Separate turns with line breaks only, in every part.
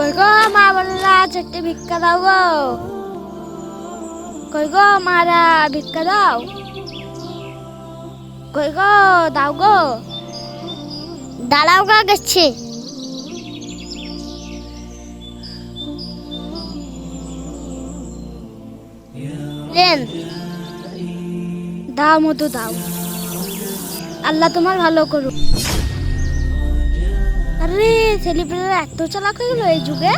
কই গো, মা বললা চারটে ভিক্ষা দাও গো। কই গো, মারা ভিক্ষা দাও। কই গো, দাও গো। দাঁড়াও গা, গেছে। দাও মতো দাও। আল্লাহ তোমার ভালো করুক। আরে ছেলেপেলেরা এত চালাক হয়ে গেল এই যুগে?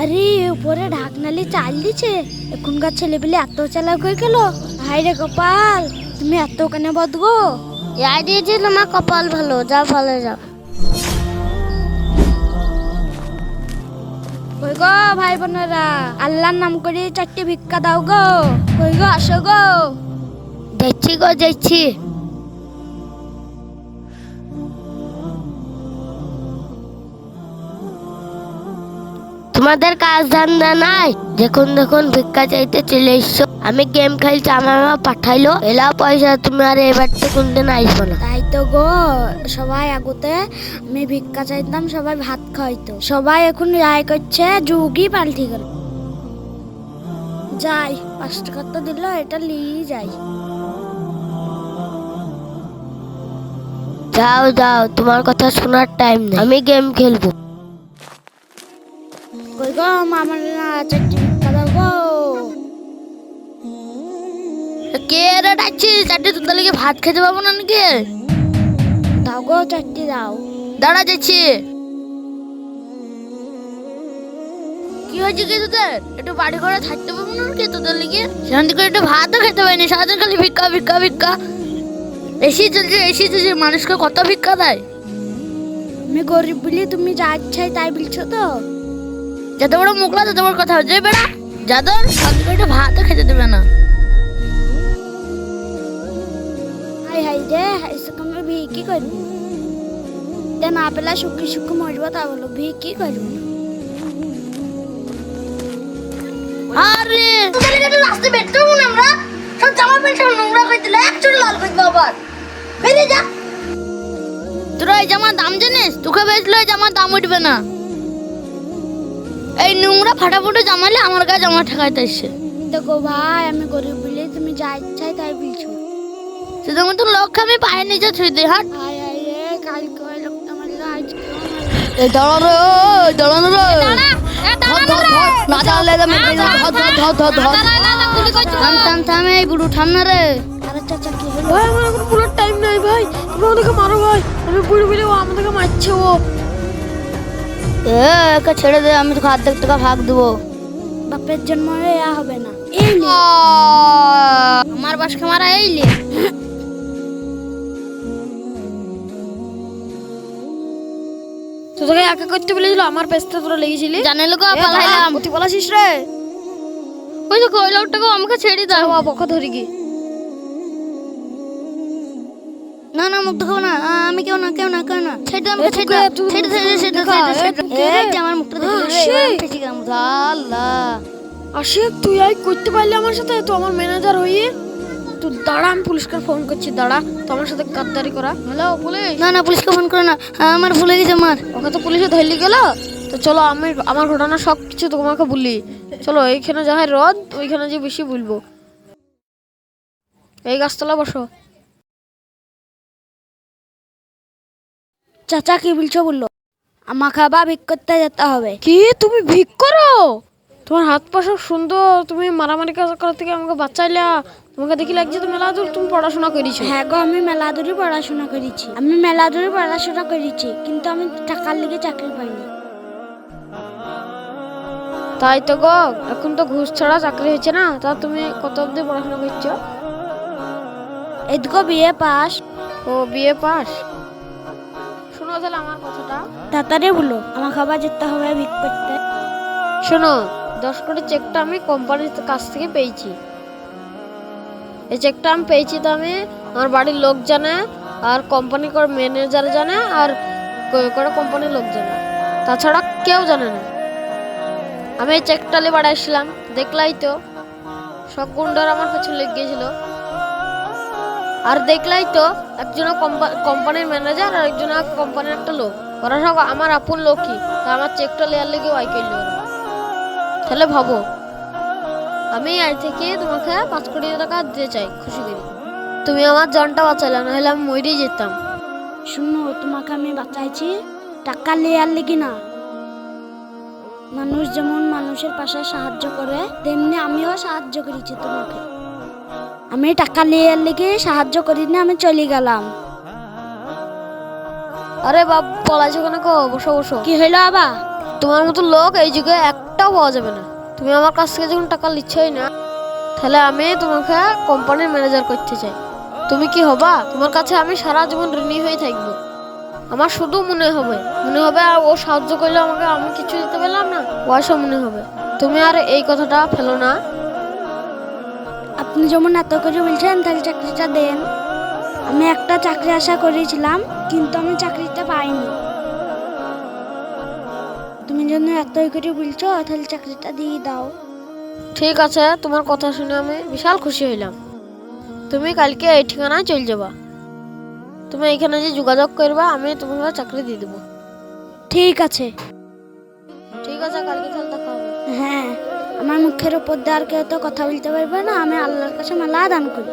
আরে উপরে ঢাকনালি চাল দিছে এখনকার ছেলেপেলে এত চালাক হয়ে গেল। হাই রে কপাল তুমি এত কেন বদগো? ইয়াই দিয়েছে তোমার কপাল ভালো যাও ভালো যাও কই গো ভাই বোনেরা আল্লাহর নাম করে চারটি ভিক্ষা দাও গো। কই গো আসো গো। দেখছি গো দেখছি
তোমাদের কাজ ধান্দা নাই। দেখুন দেখুন ভিক্ষা চাইতে চলে এসছো। আমি গেম খেলছি আমার মা পাঠাইলো। এলা পয়সা তুমি আর এবার তো কোনদিন আসব না।
তাই তো গো সবাই আগুতে আমি ভিক্ষা চাইতাম সবাই ভাত খাইতো সবাই এখন রায় করছে যুগই পাল্টি গেল। যাই পাঁচ টাকা তো দিল এটা নিয়ে যাই।
যাও যাও তোমার কথা শোনার টাইম নেই। আমি গেম খেলব। কে রে চারটে লিগে ভাত খেতে পাবো না নাকি?
দাও গো, চারটি দাও।
দাঁড়া যাচ্ছি। কি হয়েছে কি তোদের? একটু বাড়ি ঘরে থাকতে পারব না কি তোদের লিগে? সেখান থেকে একটু ভাতও খেতে পারিনি সারাদিন খালি ভিক্ষা ভিক্ষা ভিক্ষা। এসি চলছে এসি চলছে, মানুষকে কত ভিক্ষা দেয়?
আমি গরিব বলি, তুমি যা ইচ্ছাই তাই বলছো তো?
যত বড় মুখলা তত বড় কথা হচ্ছে। বেড়া যাদর একটু ভাতও খেতে দেবে না।
হাই হাই রে এসে ভি কি করবি? তে না পেলা শুকি শুকি মরব তা বলো ভি কি করবি?
আরে! তোদের লিগে তো রাস্তায় বেরতে না আমরা? সব জামা প্যান্ট সব নোংরা করে দিলে এক চুল লাল করে আবার। বেরিয়ে যা। তোরা এই জামার দাম জানিস? তোকে বেচলে জামার দাম উঠবে না। এই নোংরা ফাটাফুটো জামালে আমার গায়ে জামা ঠেকাইতে এসছে।
দেখো ভাই আমি গরিব বলি তুমি যা ইচ্ছাই তাই বলছো।
শুধু মতো লোক আমি পায়ে নিচে ছুঁই দিই হাট। এই দাঁড়ানো রে ওই দাঁড়ানো রে ধর ধর ধর না দাঁড়ালে তো ধর ধর ধর ধর ধর। থাম থাম থাম এই বুড়ো থাম না রে।
আরে চাচা কি হলো?
ভাই আমার এখন পুরো টাইম নাই ভাই। তুমি আমাদেরকে মারো ভাই। আমি বুড়ি বুড়ি আমাদেরকে মারছে ও।
একে ছেড়ে দে আমি তোকে অর্ধেক টাকা ভাগ দেবো।
বাপের জন্ম এয়া হবে না। এই নে।
আমার বাস খামারা এইলে
তো তোকে একা করতে বলেছিল আমার পেস্তে তোরা লেগেছিলি?
জানে লোক পালাইলাম।
অতি পালাছিস রে।
ওই তো ওই লোকটাকে আমাকে ছেড়ে দাও।
বকা ধরি কি
না না মুখ দেখাবো না। আমি কেউ না কেউ না কেউ না। ছেড়ে আমাকে ছেড়ে ছেড়ে ছেড়ে ছেড়ে ছেড়ে আমার মুখটা দেখে আল্লাহ
আশিক তুই আই করতে পারলি আমার সাথে? তো আমার ম্যানেজার হয়ে। তুই দাঁড়া আমি পুলিশকে ফোন করছি দাঁড়া। তো আমার সাথে গাদ্দারি করা। Hello police?
না না পুলিশকে ফোন করে না। আমার ভুলে গেছে আমার।
ওকে তো পুলিশে ধরলি গেল তো চলো আমি আমার ঘটনা সব কিছু তোমাকে বলি। চলো এইখানে যাহাই রদ ওইখানে যে বেশি বলব। এই গাছতলা বসো।
চাচা কি বলছো বলল? আমাকে আবার ভিক করতে যেতে হবে।
কি? তুমি ভিক করো? তোমার হাত পা সব সুন্দর। তুমি মারামারি কাজ করার থেকে আমাকে বাঁচাইলা। তোমাকে দেখি লাগছে তো মেলা দূর তুমি পড়াশোনা করেছ।
হ্যাঁ গো আমি মেলা দূরে পড়াশোনা করেছি। আমি মেলা দূরে পড়াশোনা করেছি কিন্তু আমি টাকার লেগে চাকরি পাইনি।
তাই তো গো এখন তো ঘুষ ছাড়া চাকরি হচ্ছে না। তা তুমি কত অবধি পড়াশোনা করছ?
এদিকে বিয়ে পাস।
ও বিএ পাস? তাহলে আমার কথাটা?
তাড়াতাড়ি বলো আমাকে আবার যেতে হবে ভিক করতে।
শোনো দশ কোটি চেকটা আমি কোম্পানির কাছ থেকে পেয়েছি। এই চেকটা আমি পেয়েছি তো আমি আমার বাড়ির লোক জানে আর কোম্পানি করে ম্যানেজার জানে আর করে কোম্পানির লোক জানে। তাছাড়া কেউ জানে না। আমি এই চেকটা নিয়ে বাড়াইছিলাম দেখলাই তো। সব গুন্ডার আমার পেছনে লেগে গিয়েছিল। আর দেখলাই তো একজন কোম্পানির ম্যানেজার আর একজন কোম্পানির একটা লোক। ওরা সব আমার আপন লোকই, তা আমার চেকটা লেয়ার লেগে ওয়াই করল তাহলে ভাবো, আমি আজ থেকে তোমাকে পাঁচ কোটি টাকা দিতে চাই, খুশি করে। তুমি আমার জানটা বাঁচালে নাহলে আমি মরেই যেতাম।
শুনো, তোমাকে আমি বাঁচাইছি, টাকা লেয়ার লেগে না। মানুষ যেমন মানুষের পাশে সাহায্য করে, তেমনি আমিও সাহায্য করেছি তোমাকে। আমি টাকা লেয়ার লেগে সাহায্য করিনি আমি চলে গেলাম।
আরে বাপ পলাইছো কেন কো বসো বসো।
কি হইল আবার
তোমার মতো লোক এই যুগে একটাও পাওয়া যাবে না। তুমি আমার কাছ থেকে যখন টাকা নিচ্ছই না তাহলে আমি তোমাকে কোম্পানির ম্যানেজার করতে চাই। তুমি কি হবা? তোমার কাছে আমি সারা জীবন ঋণী হয়ে থাকব। আমার শুধু মনে হবে মনে হবে আর ও সাহায্য করলে আমাকে আমি কিছু দিতে পারলাম না। বয়সও মনে হবে। তুমি আর এই কথাটা ফেলো না।
আপনি যেমন এত করে বলছেন তাহলে চাকরিটা দেন। আমি একটা চাকরি আশা করেছিলাম কিন্তু আমি চাকরিটা পাইনি। তুমি জন্য এতই করে বলছো তাহলে চাকরিটা দিয়ে দাও।
ঠিক আছে তোমার কথা শুনে আমি বিশাল খুশি হইলাম। তুমি কালকে এই ঠিকানায় চলে যাবা। তুমি এখানে যে যোগাযোগ করবা আমি তোমাকে চাকরি দিয়ে দেবো।
ঠিক আছে।
ঠিক আছে কালকে তাহলে দেখা হবে।
হ্যাঁ। আমার মুখের উপর দিয়ে আর কেউ তো কথা বলতে পারবে না, আমি আল্লাহর কাছে মালা দান করব।